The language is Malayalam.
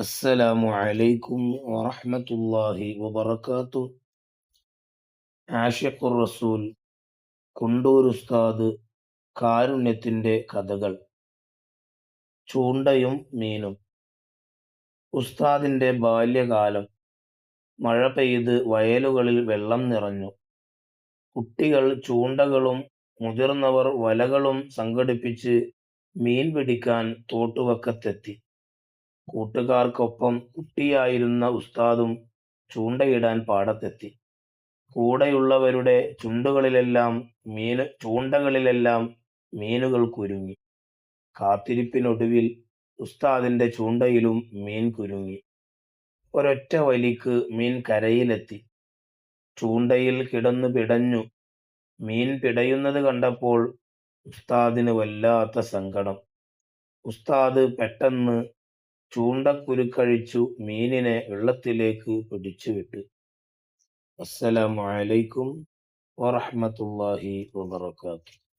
അസ്സലാമു അലൈക്കും വറഹ്മത്തുള്ളാഹി വബർക്കാത്തു ആഷിഖുർ റസൂൽ കുണ്ടൂർ ഉസ്താദ് കാരുണ്യത്തിന്റെ കഥകൾ ചൂണ്ടയും മീനും ഉസ്താദിന്റെ ബാല്യകാലം മഴ പെയ്ത് വയലുകളിൽ വെള്ളം നിറഞ്ഞു കുട്ടികൾ ചൂണ്ടകളും മുതിർന്നവർ വലകളും സംഘടിപ്പിച്ച് മീൻ പിടിക്കാൻ തോട്ടുവക്കത്തെത്തി. കൂട്ടുകാർക്കൊപ്പം കുട്ടിയായിരുന്ന ഉസ്താദും ചൂണ്ടയിടാൻ പാടത്തെത്തി. കൂടെയുള്ളവരുടെ ചുണ്ടുകളിലെല്ലാം മീന് ചൂണ്ടകളിലെല്ലാം മീനുകൾ കുരുങ്ങി. കാത്തിരിപ്പിനൊടുവിൽ ഉസ്താദിന്റെ ചൂണ്ടയിലും മീൻ കുരുങ്ങി. ഒരൊറ്റ വലിക്ക് മീൻ കരയിലെത്തി. ചൂണ്ടയിൽ കിടന്നു പിടഞ്ഞു. മീൻ പിടയുന്നത് കണ്ടപ്പോൾ ഉസ്താദിന് വല്ലാത്ത സങ്കടം. ഉസ്താദ് പെട്ടെന്ന് ചൂണ്ടക്കുരുക്കഴിച്ചു മീനിനെ വെള്ളത്തിലേക്ക് പിടിച്ചുവിട്ടു. അസ്സലാമു അലൈക്കും വറഹ്മത്തുള്ളാഹി വബറകാതുഹു.